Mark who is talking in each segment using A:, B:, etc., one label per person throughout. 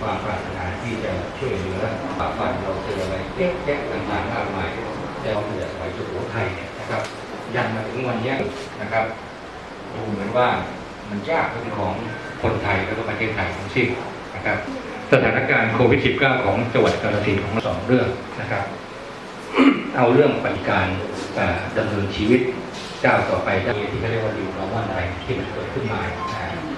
A: ความปรารถนาที่จะช่วยเหลือปราบเราเจออะไรเยอะแต่างๆมากมายแต่เราเกิดไปสุโขทัยเนี่ยนะครับ ยันมาถึงวันนี้นะครับ ดูเหมือนว่ามันยากเรื่องของคนไทยแล้วก็ประเทศไทยทั้งสิ้นนะครับ สถานการณ์โควิด -19 ของจังหวัดกาฬสินธุ์ของสองเรื่องนะครับ เอาเรื่องปฏิการดำเนินชีวิตก้าวต่อไปได้ที่เขาเรียกว่าดิวเราว่าอะไรที่มันเกิดขึ้นมา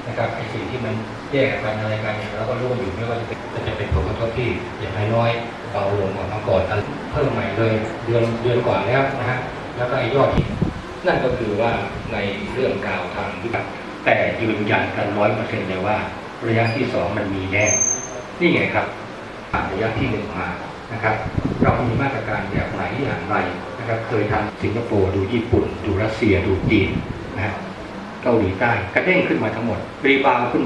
A: นะครับไอ้สิ่งที่มันแยกกันอะไรกันเนี่ยเราก็รู้อยู่ไม่ว่าจะเป็นจะเป็นผลกระทบที่อย่างน้อยเบาลงกว่าเมื่อก่อนเพิ่มใหม่เลยเดือนเดือนกว่าแล้วนะฮะแล้วก็ไอ้ยอดที่ นั่นก็คือว่าในเรื่องกล่าวทางวิบัติแต่ยืนยันกันร้อยเปอร์เซ็นต์เลยว่า ระยะที่สองมันมีแน่ นี่ไงครับผ่านระยะที่หนึ่งมานะครับ เรามีมาตรการแบบไหนอย่างไรนะครับ เคยทำสิงคโปร์ดูญี่ปุ่น ดูรัสเซียดูจีนนะเกาหลีใต้กระเด้งขึ้นมาทั้งหมดรีบาวด์ขึ้น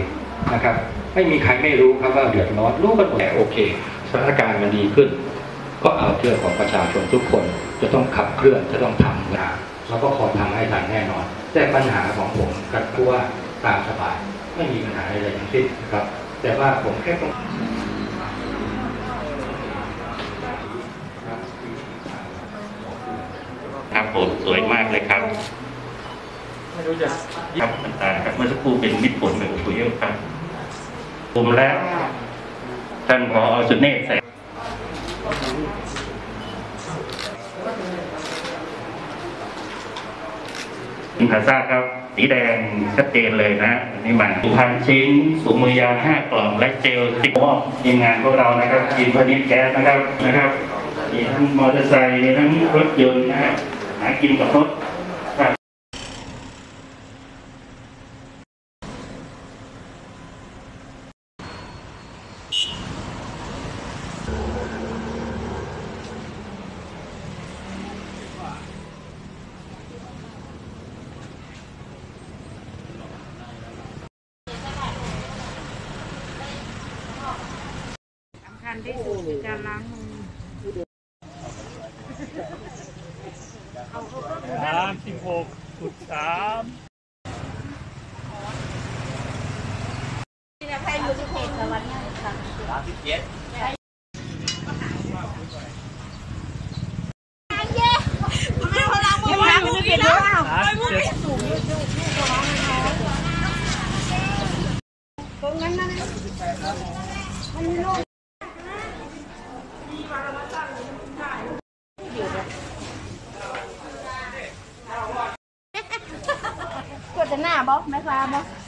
A: นะครับ ไม่มีใครไม่รู้ครับว่าเดือดร้อนรู้กันหมดแต่โอเคสถานการณ์มันดีขึ้น ก็เอาเรื่องของประชาชนทุกคนจะต้องขับเคลื่อนจะต้องทำน เราก็ขอทำให้ทันแน่นอน แต่ปัญหาของผมกับผู้ว่าตามสบายไม่มีปัญหาอะไรทั้งสิ้นนะครับ แต่ว่าผมแค่ต้อง
B: ครับผมสวยมากเลยครับ
A: ไม่รู้จะ
B: ครับต่างๆครับเมื่อสักครู่เป็นมิตรผลแบบคุยครับผมและท่านพอสุเนศแสง คุณภาษาครับ สีแดงชัดเจนเลยนะนี่มันพันชิ้นสูงมือยาห้ากล่องและเจลติดมอบทีมงานพวกเรานะครับทีมพนิชแก๊สนะครับนะครับมีทั้งมอเตอร์ไซค์มีทั้งรถยนต์นะฮะหากินกับรถ
C: สำ คัญที่สุดคือการล้างมือเอาเขาก็คือ
D: สามสิบหกจุดสาม
C: ที่เราใช้อยู่ที่เพจสวรรค์เนี่ยค่ะ
D: สามสิบเจ็ด
C: ไม่พลังมือล้างมือกินแล้ว
D: สามสิบเจ็ด
C: กดจะหน้า บ๊อบไหมคะบ๊อบ